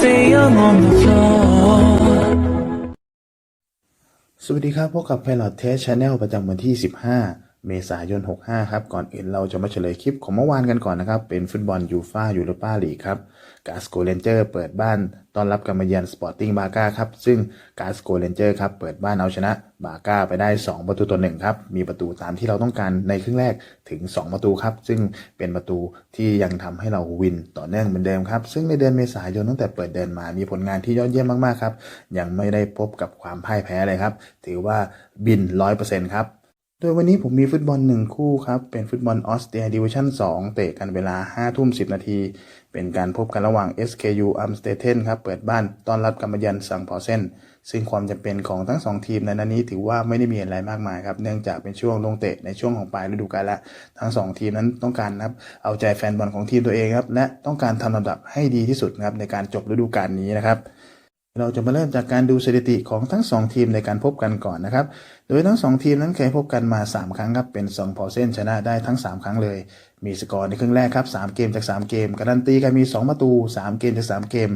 say I'm on the floor. สวัสดีครับ พบกับ Pilot Test Channel ประจำวันที่ 15 เมษายน 65 ครับ ก่อนอื่นเราจะมาเฉลยคลิปของเมื่อวานกันก่อนนะครับ เป็นฟุตบอลยูฟ่ายูโรปาลีกครับกาสโกเรนเจอร์เปิดบ้านต้อนรับการมาเยือนสปอร์ติ้งบาก้าครับ ซึ่งกาสโกเรนเจอร์ครับเปิดบ้านเอาชนะบาก้าไปได้ 2 ประตูต่อหนึ่งครับ มีประตูตามที่เราต้องการในครึ่งแรกถึง 2 ประตูครับ ซึ่งเป็นประตูที่ยังทำให้เราวินต่อเนื่องเหมือนเดิมครับ ซึ่งในเดือนเมษายนตั้งแต่เปิดเดือนมามีผลงานที่ยอดเยี่ยมมากๆครับยังไม่ได้พบกับความพ่ายแพ้เลยครับ ถือว่าบิน 100%ครับ โดยวันนี้ผมมีฟุตบอลหนึ่งคู่ครับ เป็นฟุตบอลออสเตรียดิวิชั่น 2 เตะกันเวลา 5 ทุ่ม 10 นาที เป็นการพบกันระหว่าง SKU อัมสเตเทนครับ เปิดบ้านต้อนรับกำมยันซังพอเซนซึ่งความจำเป็นของทั้ง 2 ทีมในนัดนี้ถือว่าไม่ได้มีอะไรมากมายครับ เนื่องจากเป็นช่วงลงเตะในช่วงของปลายฤดูกาลละ ทั้ง 2 ทีมนั้นต้องการนะครับเอาใจแฟนบอลของทีมตัวเองครับ และต้องการทำลำดับให้ดีที่สุดนะครับในการจบฤดูกาลนี้นะครับ เราจะมาเริ่มจากการดูสถิติของทั้ง 2 ทีมในการพบกันก่อนนะครับ โดยทั้ง 2 ทีมนั้นเคยพบกันมา 3 ครั้งครับ เป็น2พอเส้นชนะได้ทั้ง 3 ครั้งเลย มีสกอร์ในครึ่งแรกครับ 3 เกมจาก 3 เกม การันตีกันมี 2 ประตู 3 เกมจาก 3 เกม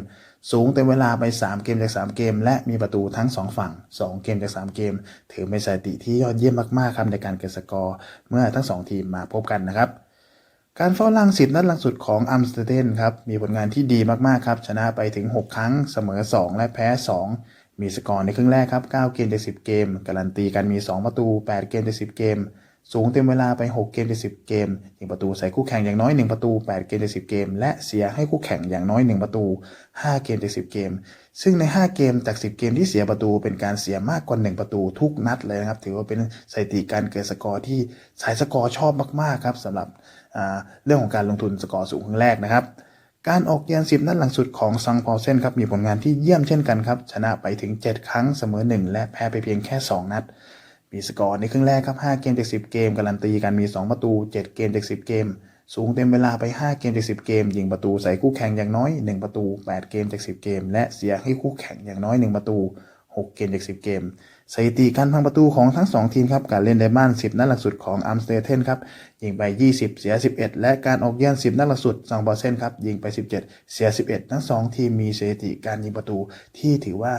สูงเต็มเวลาไป 3 เกมจาก 3 เกม และมีประตูทั้ง 2 ฝั่ง 2 เกมจาก 3 เกม ถือเป็นสถิติที่ยอดเยี่ยมมากๆครับในการเก็บสกอร์ เมื่อทั้ง 2 ทีมมาพบกันนะครับ การเฝ้าลังสิบนัดลังสุดของอัมสเตอร์เดนครับ มีผลงานที่ดีมากๆครับ ชนะไปถึง 6 ครั้งเสมอ 2 และแพ้ 2 มีสกอร์ในครึ่งแรกครับ 9 เกมต่อ10 เกม การันตีการมี 2 ประตู 8 เกมต่อ10 เกม สูงเต็มเวลาไป 6 เกมจาก10 เกมยิงประตูใส่คู่แข่งอย่างน้อย 1 ประตู 8 เกมจาก10 เกม และเสียให้คู่แข่งอย่างน้อย 1 ประตู 5 เกมจาก10 เกม ซึ่งใน 5 เกมจาก 10 เกมที่เสียประตูเป็นการเสียมากกว่า 1 ประตูทุกนัดเลยนะครับ ถือว่าเป็นสถิติการเกิดสกอร์ที่สายสกอร์ชอบมากๆครับสำหรับเรื่องของการลงทุนสกอร์สูงครั้งแรกนะครับการออกเยือน10 นัดหลังสุดของซังพอเซนครับมีผลงานที่เยี่ยมเช่นกันครับ ชนะไปถึง 7 ครั้งเสมอ 1 และแพ้ไปเพียงแค่ 2 นัด มีสกอร์ในครึ่งแรกครับ 5 เกมจาก 10 เกม การันตีกันมี 2 ประตู 7 เกมจาก 10 เกม สูงเต็มเวลาไป 5 เกมจาก 10 เกม ยิงประตูใส่คู่แข่งอย่างน้อย 1 ประตู 8 เกมจาก 10 เกม และเสียให้คู่แข่งอย่างน้อย 1 ประตู 6 เกมจาก 10 เกม สถิติการพังประตูของทั้ง 2 ทีมครับ การเล่นในบ้าน 10 นัดหลังสุดของอัมสเตเทนครับ ยิงไป 20 เสีย 11 และการออกเยือน 10 นัดหลังสุดซังบอเซนครับ ยิงไป 17 เสีย 11 ทั้ง 2 ทีมมีสถิติการยิงประตูที่ถือว่า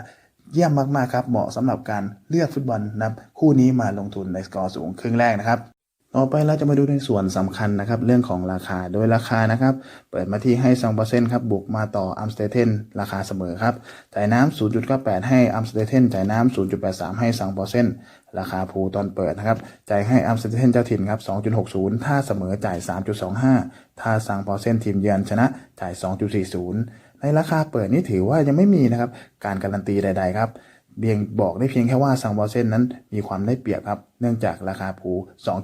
เยี่ยมมากๆครับเหมาะสำหรับการเลือกฟุตบอลนับคู่นี้มาลงทุนในสกอร์สูงครึ่งแรกนะครับต่อไปเราจะมาดูในส่วนสำคัญนะครับ เรื่องของราคาโดยราคานะครับ เปิดมาที่ให้ซังเปอร์เซ็นต์ครับบุกมาต่ออัมสเตเทนราคาเสมอครับจ่ายน้ำ0.98 ให้อัมสเตเทนจ่ายน้ำ0.83 ให้ซังเปอร์เซ็นต์ราคาภูตอนเปิดนะครับจ่ายให้อัมสเตเทนเจ้าถิ่นครับ 2.60 ถ้าเสมอจ่าย 3.25 ถ้าซังเปอร์เซ็นต์ทีมเยือนชนะจ่าย 2.40 ในราคาเปิดนี้ถือว่ายังไม่มีนะครับ การการันตีใด ๆ ครับเบียงบอกได้เพียงแค่ว่าซังบอลเซนนั้นมีความได้เปรียบครับ เนื่องจากราคาภู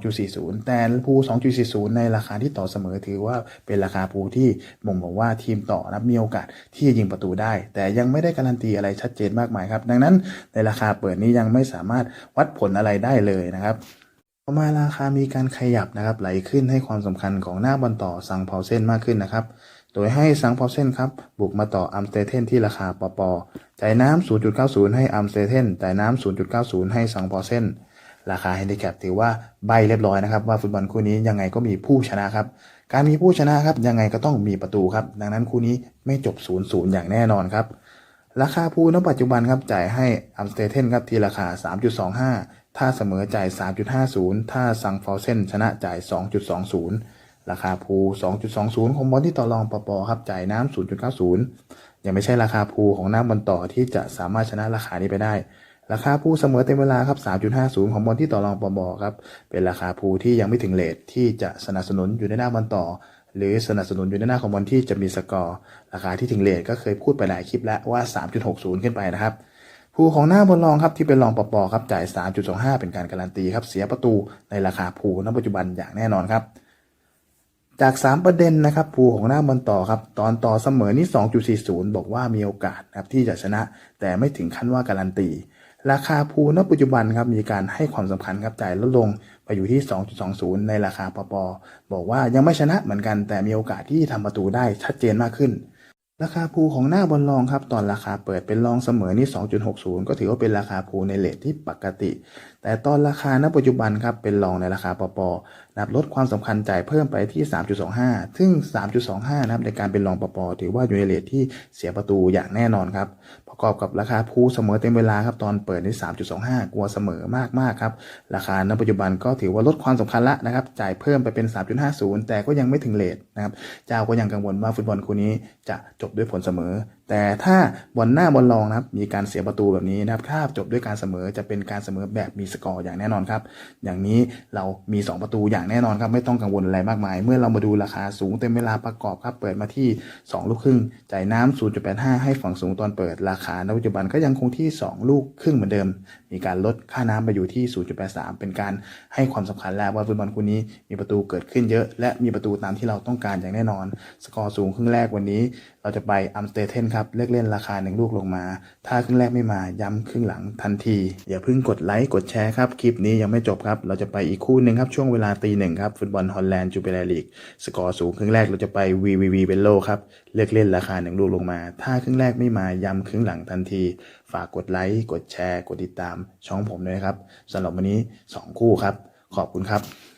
2.40 แต่ภู2.40 ในราคาที่ต่อเสมอถือว่าเป็นราคาภูที่บ่งบอกว่าทีมต่อนะมีโอกาสที่จะยิงประตูได้ แต่ยังไม่ได้การันตีอะไรชัดเจนมากมายครับ ดังนั้นในราคาเปิดนี้ยังไม่สามารถวัดผลอะไรได้เลยนะครับต่อมาราคามีการขยับนะครับไหลขึ้นให้ความสำคัญของหน้าบอลต่อซังพอลเซนมากขึ้นนะครับ โดยให้ซังพอเซนครับ บุกมาต่ออัมสเตเทนที่ราคาปอปอจ่ายน้ำ 0.90 ให้อัมสเตเทนจ่ายน้ำ 0.90 ให้ซังพอเซนราคาแฮนดิแคปถือว่าใบเรียบร้อยนะครับ ว่าฟุตบอลคู่นี้ยังไงก็มีผู้ชนะครับ การมีผู้ชนะครับ ยังไงก็ต้องมีประตูครับ ดังนั้นคู่นี้ไม่จบ 0-0 อย่างแน่นอนครับ ราคาพูณปัจจุบันครับจ่ายให้อัมสเตเทนครับที่ราคา 3.25 ถ้าเสมอจ่าย 3.50 ถ้าซังฟอเซนชนะจ่าย 2.20 ราคาพู2.20 ของบอลที่ต่อรองปปครับจ่ายน้ำ0.90 ยังไม่ใช่ราคาพูของน้าบอลต่อที่จะสามารถชนะราคานี้ไปได้ ราคาพูเสมอเต็มเวลาครับ 3.50 ของบอลที่ต่อรองปปครับเป็นราคาพูที่ยังไม่ถึงเลทที่จะสนับสนุนอยู่ในหน้าบอลต่อ หรือสนับสนุนอยู่ในหน้าของบอลที่จะมีสกอร์ ราคาที่ถึงเลทก็เคยพูดไปหลายคลิปแล้วว่า 3.60 ขึ้นไปนะครับภูของหน้าบนรองครับที่เป็นรองปปครับจ่าย 3.25 เป็นการการันตีครับเสียประตูในราคาภูณปัจจุบันอย่างแน่นอนครับ จาก 3 ประเด็นนะครับภูของหน้าบอลต่อครับ ตอนต่อเสมอนี่2.40 บอกว่ามีโอกาสนะครับที่จะชนะ แต่ไม่ถึงขั้นว่าการันตี ราคาภูณปัจจุบันครับมีการให้ความสำคัญครับจ่ายลดลงไปอยู่ที่ 2.20 ในราคาปปบอกว่ายังไม่ชนะเหมือนกัน แต่มีโอกาสที่ทำประตูได้ชัดเจนมากขึ้นราคาภูของหน้าบอลรองครับ ตอนราคาเปิดเป็นรองเสมอนี่2.60 ก็ถือว่าเป็นราคาภูในเลทที่ปกติ แต่ตอนราคาณปัจจุบันครับเป็นรองในราคาปปนับลดความสำคัญจ่ายเพิ่มไปที่ 3.25 ซึ่ง 3.25 นะครับในการเป็นรองปปถือว่าอยู่ในเลทที่เสียประตูอย่างแน่นอนครับ ประกอบกับราคาพูเสมอเต็มเวลาครับตอนเปิดที่3.25 กลัวเสมอมากๆครับราคาณปัจจุบันก็ถือว่าลดความสำคัญละนะครับจ่ายเพิ่มไปเป็น 3.50 แต่ก็ยังไม่ถึงเลทนะครับเจ้าก็ยังกังวลว่าฟุตบอลคู่นี้จะจบด้วยผลเสมอ แต่ถ้าบอลหน้าบอลรองนะครับมีการเสียประตูแบบนี้นะครับถ้าจบด้วยการเสมอจะเป็นการเสมอแบบมีสกอร์อย่างแน่นอนครับ อย่างนี้เรามี 2 ประตูอย่างแน่นอนครับไม่ต้องกังวลอะไรมากมาย เมื่อเรามาดูราคาสูงเต็มเวลาประกอบครับเปิดมาที่ 2 ลูกครึ่งจ่ายน้ำ0.85 ให้ฝั่งสูงตอนเปิดราคาณปัจจุบันก็ยังคงที่ 2 ลูกครึ่งเหมือนเดิม มีการลดค่าน้ำไปอยู่ที่ 0.83 เป็นการให้ความสำคัญแล้วว่าฟุตบอลคู่นี้มีประตูเกิดขึ้นเยอะ และมีประตูตามที่เราต้องการอย่างแน่นอน สกอร์สูงครึ่งแรกวันนี้เราจะไปอัมสเตเทนครับเลือกเล่นราคาหนึ่งลูกลงมา ถ้าครึ่งแรกไม่มาย้ำครึ่งหลังทันที อย่าเพิ่งกดไลค์กดแชร์ครับ คลิปนี้ยังไม่จบครับ เราจะไปอีกคู่หนึ่งครับ ช่วงเวลาตีหนึ่งครับ ฟุตบอลฮอลแลนด์จูเปเปอร์ลีก สกอร์สูงครึ่งแรกเราจะไป VVV เบลโลครับ เลือกเล่นราคาหนึ่งลูกลงมา ถ้าครึ่งแรกไม่มาย้ำครึ่งหลังทันที ฝากกดไลค์กดแชร์ กดติดตาม ช่องผมด้วยครับสำหรับวันนี้สองคู่ครับ ขอบคุณครับ